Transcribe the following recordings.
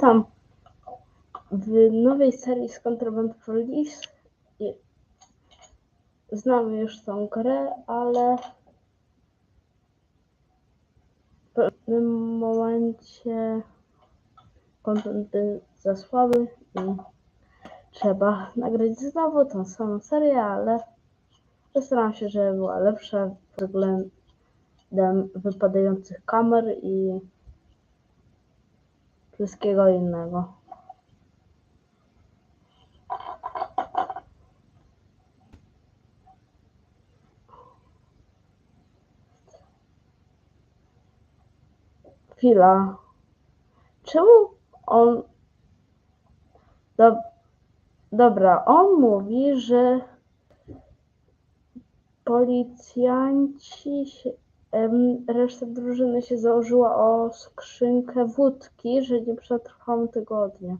Witam w nowej serii z Contraband Police. Znamy już tą grę, ale w pewnym momencie kontent był za słaby i trzeba nagrać znowu tą samą serię, ale postaram się, żeby była lepsza względem wypadających kamer i wszystkiego innego. Chwila. Czemu on. Dob... Dobra, on mówi, że policjanci się, reszta drużyny się założyła o skrzynkę wódki, że nie przetrwam tygodnia.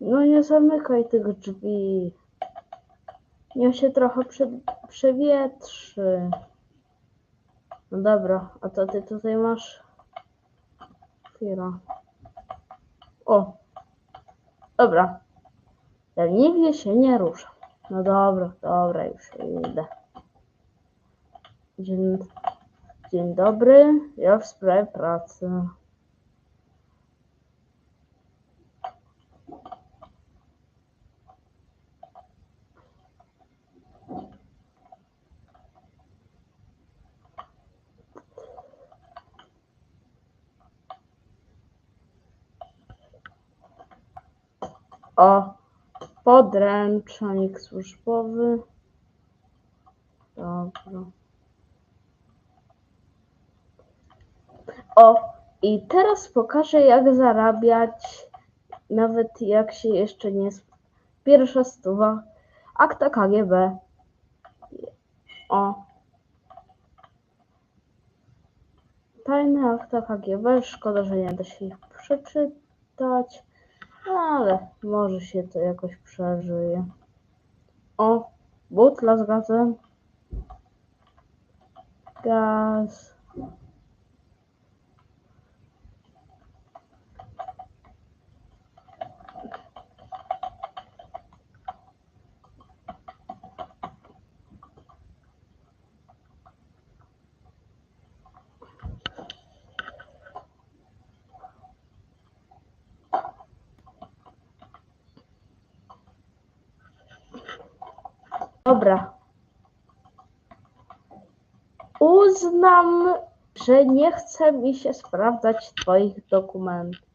No nie zamykaj tych drzwi. Niech się trochę prze, przewietrzy. No dobra, a to ty tutaj masz? Chwila. O. Dobra. Leniwie się nie rusza. No dobra, dobra, już idę. Dzień, dzień dobry, ja w sprawie pracy. O, podręcznik służbowy. Dobra. O, i teraz pokażę, jak zarabiać, nawet jak się jeszcze nie. Pierwsza stuwa. Akta KGB. O. Tajne akta KGB. Szkoda, że nie da się ich przeczytać. Ale może się to jakoś przeżyje. O, butla z gazem. Gaz. Dobra. Uznam, że nie chce mi się sprawdzać twoich dokumentów.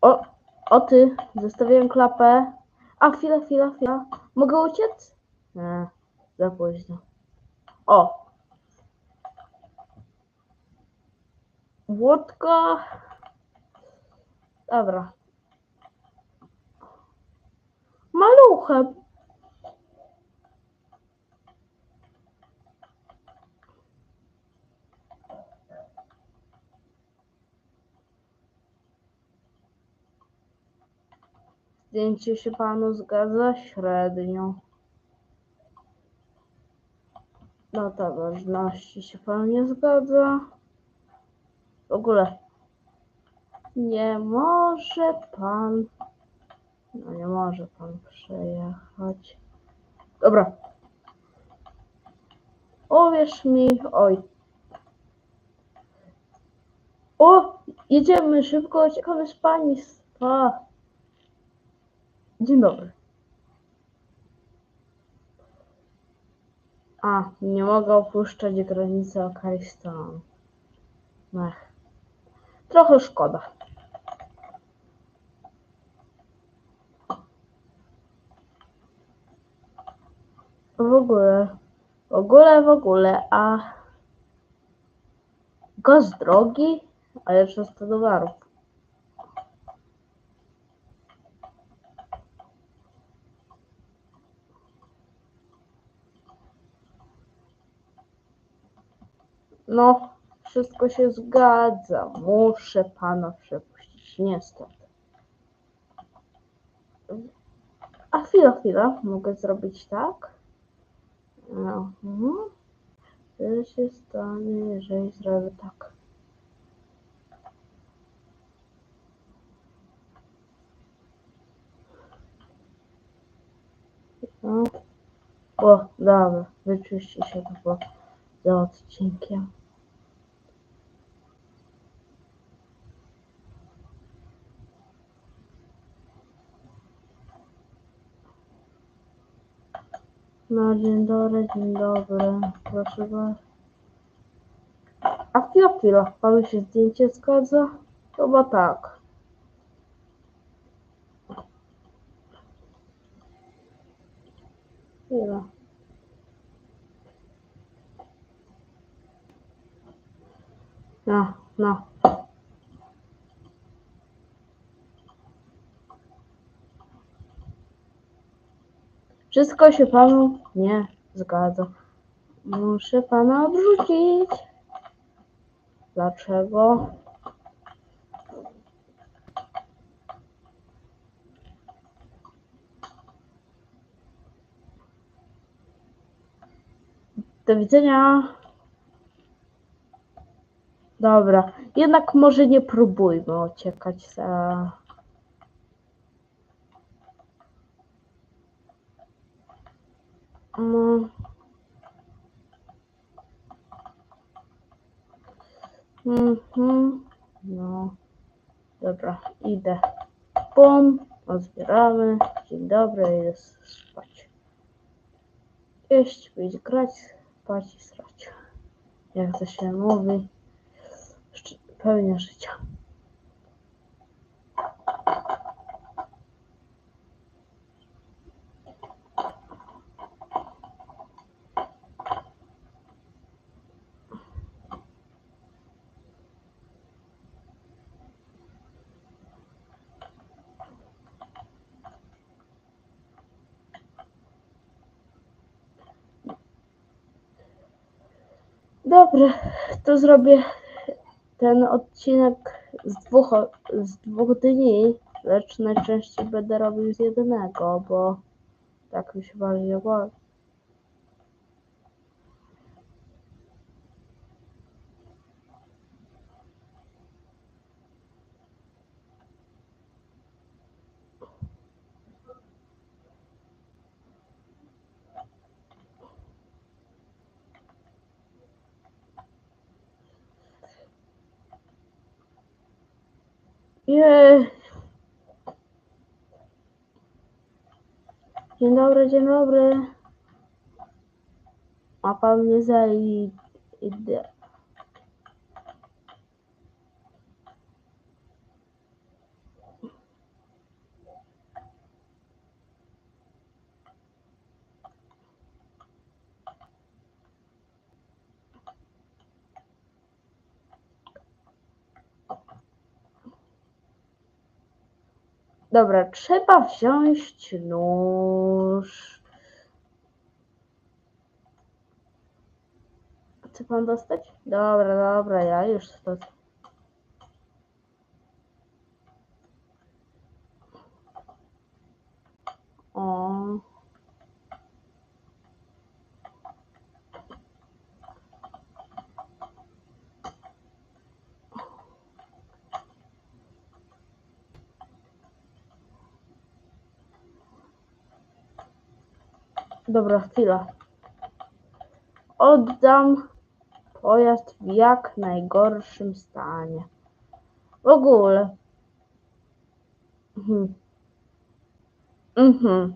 O, o ty, zostawiłem klapę. A chwila, chwila, chwila. Mogę uciec? Nie, za późno. O. Wódka. Dobra. Maluchem. Zdjęcie się panu zgadza średnio. Data ważności się pan nie zgadza. W ogóle nie może pan. No nie może pan przejechać. Dobra. Uwierz mi, oj. O, jedziemy szybko, uciekamy z państwa. Dzień dobry. A, nie mogę opuszczać granicy Afganistanu. Ech. Trochę szkoda. W ogóle, w ogóle, w ogóle, a gaz drogi, a jeszcze 100 dolarów. No, wszystko się zgadza. Muszę pana przepuścić, niestety. A chwila, chwila, mogę zrobić tak? No. Mhm. Co się stanie, jeżeli zrobię tak? No. O, dobra, wyczyści się to za odcinkiem. No, dzień dobry, dzień dobry. Proszę bardzo. A chwila, chwila, panu się zdjęcie zgadza? Chyba tak. Chwila. No, no. Wszystko się panu nie zgadza. Muszę pana odrzucić. Dlaczego? Do widzenia. Dobra, jednak może nie próbujmy uciekać za. No. Mhm. No. Dobra, idę. Bum, odbieramy. Dzień dobry, idę spać. Jeść, pić, grać, spać i srać. Jak to się mówi. Szczy- Pełnia życia. Dobra, to zrobię ten odcinek z dwóch, z dwóch dni, lecz najczęściej będę robił z jednego, bo tak mi się bardziej Dzień dobry, dzień dobry. Ma pan mnie za Dobra, trzeba wziąć nóż. Chce pan dostać? Dobra, dobra, ja już to. O. Dobra. Oddam pojazd w jak najgorszym stanie. W ogóle. Mhm. Mhm.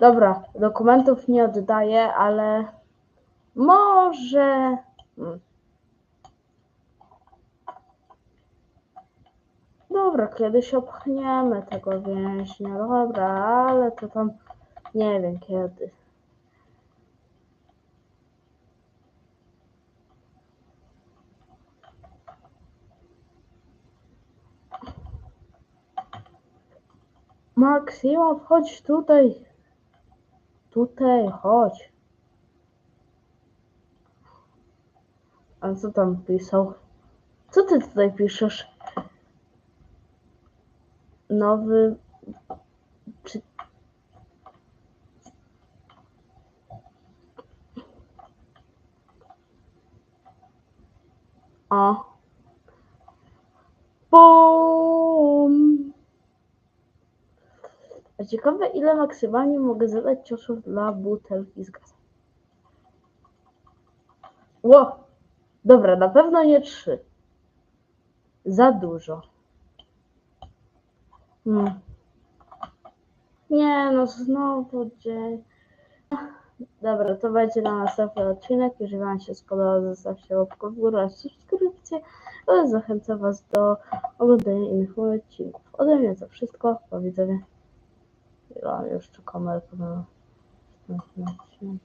Dobra, dokumentów nie oddaję, ale może. Dobra, kiedyś opchniemy tego więźnia. Dobra, ale to tam nie wiem kiedy. Maksimo, chodź tutaj. Tutaj, chodź. A co tam pisał? Co ty tutaj piszesz? Nowy. Czy. O. Bum. A ciekawe, ile maksymalnie mogę zadać ciosów dla butelki z gazem. Ło! Dobra, na pewno nie trzy. Za dużo. Hmm. Nie, no znowu dzień. Dobra, to będzie na następny odcinek. Jeżeli Wam się spodobał, zostawcie łapkę w górę subskrypcję. oraz zachęcam Was do oglądania innych moich odcinków. Ode mnie to wszystko. Do widzenia. Ja kamerę na następny odcinek.